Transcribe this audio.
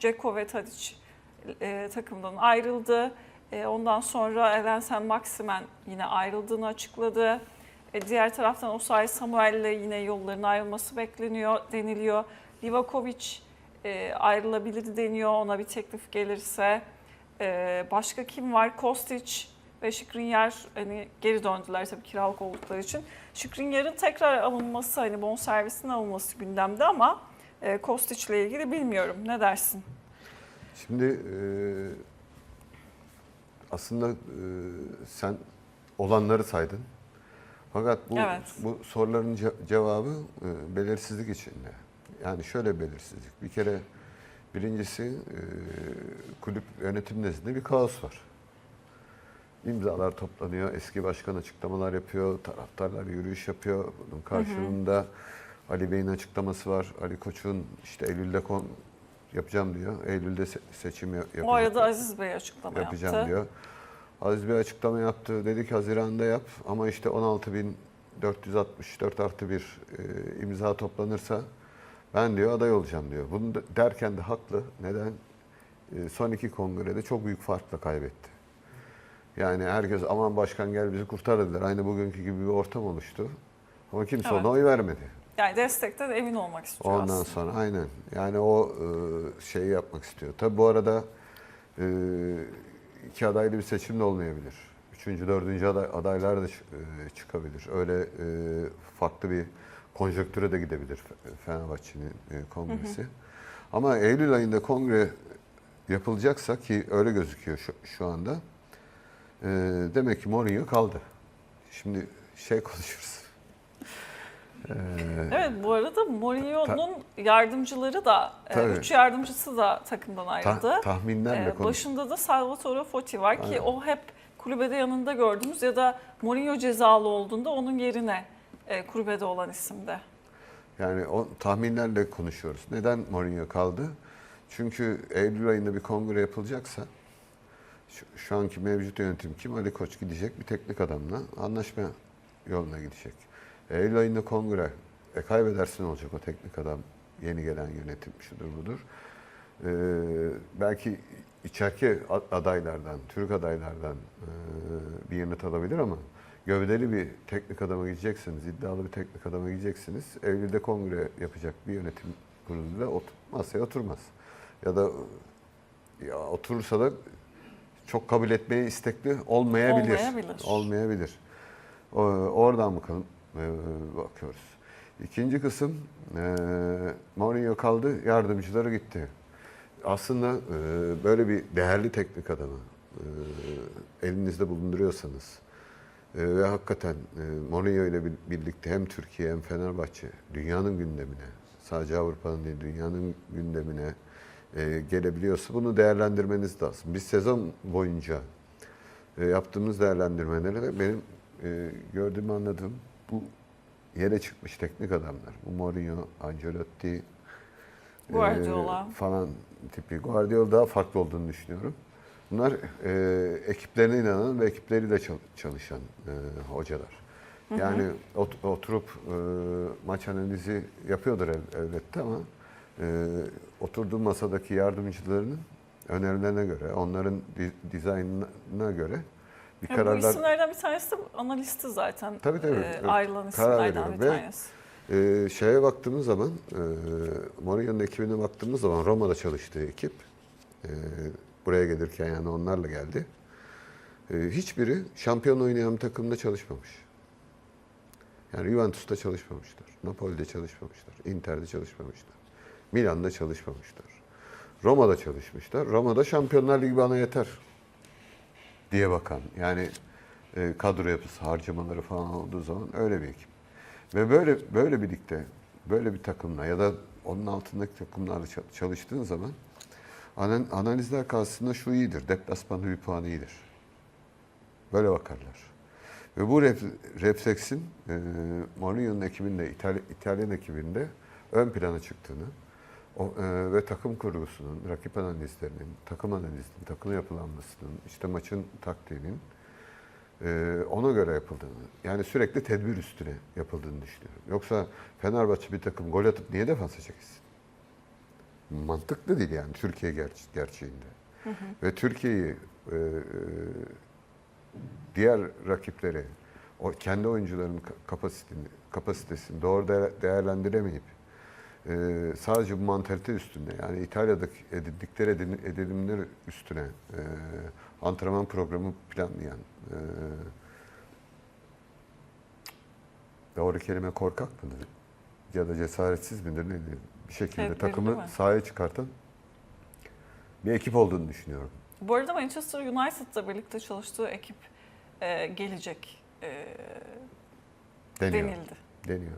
Ceko ve Tadic e, takımdan ayrıldı. E, ondan sonra Elensen Maximen yine ayrıldığını açıkladı. E, diğer taraftan Osay Samuel ile yine yolların ayrılması bekleniyor deniliyor. Livakovic e, ayrılabilir deniyor ona bir teklif gelirse. E, başka kim var? Kostic ve Skriniar hani geri döndüler tabii kiralık oldukları için. Skriniar'ın tekrar alınması hani bonservisin alınması gündemde ama e, Kostic ile ilgili bilmiyorum. Ne dersin? Şimdi e, aslında e, sen olanları saydın. Fakat bu Evet. bu soruların ce- cevabı e, belirsizlik içinde. Yani şöyle belirsizlik. Bir kere birincisi e, kulüp yönetim nezdinde bir kaos var. İmzalar toplanıyor, eski başkan açıklamalar yapıyor, taraftarlar yürüyüş yapıyor. Bunun karşılığında Ali Bey'in açıklaması var. Ali Koç'un işte Eylül'de kon yapacağım diyor. Eylül'de se- seçim ya- yapacak. O arada Aziz Bey açıklama yapacağım yaptı. diyor. Aziz Bey açıklama yaptı. Dedi ki Haziran'da yap ama işte 16.464 artı bir e, imza toplanırsa ben diyor aday olacağım diyor. Bunu derken de haklı. Neden? E, son iki kongrede çok büyük farkla kaybetti. Yani herkes aman başkan gel bizi kurtar dediler. Aynı bugünkü gibi bir ortam oluştu. Ama kimse Evet. ona oy vermedi. Yani destekten emin olmak istiyor Ondan aslında. sonra aynen. Yani o e, şeyi yapmak istiyor. Tabi bu arada e, iki adaylı bir seçim de olmayabilir. Üçüncü, dördüncü aday, adaylar da e, çıkabilir. Öyle e, farklı bir konjöktüre de gidebilir Fe- Fenerbahçe'nin e, kongresi. Ama Eylül ayında kongre yapılacaksa ki öyle gözüküyor şu, şu anda. e, demek ki Mourinho kaldı. Şimdi şey konuşuruz. E, Evet bu arada Mourinho'nun yardımcıları da, e, Tabii. üç yardımcısı da takımdan ayrıldı. Ta- tahminlerle Ee, konuş. başında da Salvatore Foti var ki Aynen. o hep kulübede yanında gördüğümüz ya da Mourinho cezalı olduğunda onun yerine e, kulübede olan isimde. Yani o tahminlerle konuşuyoruz. Neden Mourinho kaldı? Çünkü Eylül ayında bir kongre yapılacaksa şu, şu anki mevcut yönetim kim? Ali Koç gidecek bir teknik adamla anlaşma yoluna gidecek. Eylül ayında kongre e, kaybedersin olacak o teknik adam yeni gelen yönetim şudur budur. Ee, belki içeriki a- adaylardan, Türk adaylardan e, bir yanıt alabilir ama gövdeli bir teknik adama gideceksiniz, iddialı bir teknik adama gideceksiniz. Eylül'de kongre yapacak bir yönetim kuruluyla ot- masaya oturmaz. Ya da ya oturursa da çok kabul etmeye istekli olmayabilir. Olmayabilir. Olmayabilir. O- Oradan bakalım e, bakıyoruz. İkinci kısım e, Mourinho kaldı, yardımcıları gitti. Aslında e, böyle bir değerli teknik adamı e, elinizde bulunduruyorsanız e, ve hakikaten e, Mourinho ile bir- birlikte hem Türkiye hem Fenerbahçe dünyanın gündemine, sadece Avrupa'nın değil dünyanın gündemine e, gelebiliyorsa bunu değerlendirmeniz lazım. Biz sezon boyunca e, yaptığımız değerlendirmelerde benim e, gördüğüm anladığım bu yere çıkmış teknik adamlar. Bu Mourinho, Ancelotti, e, Guardiola. falan tipi. Guardiola daha farklı olduğunu düşünüyorum. Bunlar e, ekiplerine inanan ve ekipleriyle çal- çalışan e, hocalar. Yani ot- oturup e, maç analizi yapıyordur el- elbette ama e, oturduğu masadaki yardımcılarının önerilerine göre, onların di- dizaynına göre bir Ya bu kararlar isimlerden bir tanesi de analisti zaten. Tabii, tabii. E, ayrılan isimlerden bir veriyor ve- tanesi. Ee, şeye baktığımız zaman, e, Mourinho'nun ekibine baktığımız zaman Roma'da çalıştığı ekip, e, buraya gelirken yani onlarla geldi. E, hiçbiri şampiyon oynayan bir takımda çalışmamış. Yani Juventus'ta çalışmamışlar, Napoli'de çalışmamışlar, Inter'de çalışmamışlar, Milan'da çalışmamışlar. Roma'da çalışmışlar. Roma'da Şampiyonlar Ligi bana yeter diye bakan. Yani e, kadro yapısı, harcamaları falan olduğu zaman öyle bir ekip. Ve böyle böyle bir ligde, böyle bir takımla ya da onun altındaki takımlarla ça- çalıştığın zaman analizler karşısında şu iyidir, deplasmanda bir puan iyidir. Böyle bakarlar. Ve bu ref- refleksin e, Mourinho'nun ekibinde, İtalya, İtalyan ekibinde ön plana çıktığını o, e, ve takım kurgusunun, rakip analizlerinin, takım analizinin, takım yapılanmasının, işte maçın taktiğinin e, ona göre yapıldığını, yani sürekli tedbir üstüne yapıldığını düşünüyorum. Yoksa Fenerbahçe bir takım gol atıp niye defansa çekilsin? mantıklı değil yani Türkiye ger- gerçeğinde. Ve Türkiye'yi e, e, diğer rakipleri o kendi oyuncuların ka- kapasitesini, kapasitesini doğru de- değerlendiremeyip e, sadece bu mantalite üstünde yani İtalya'daki edindikleri edin- edinimler üstüne e, antrenman programı planlayan e, doğru kelime korkak mıdır? Ya da cesaretsiz midir nedir? Bir şekilde mi? takımı sahaya çıkartan bir ekip olduğunu düşünüyorum. Bu arada Manchester United'la birlikte çalıştığı ekip e, gelecek e, Deniyor. denildi. Deniyor.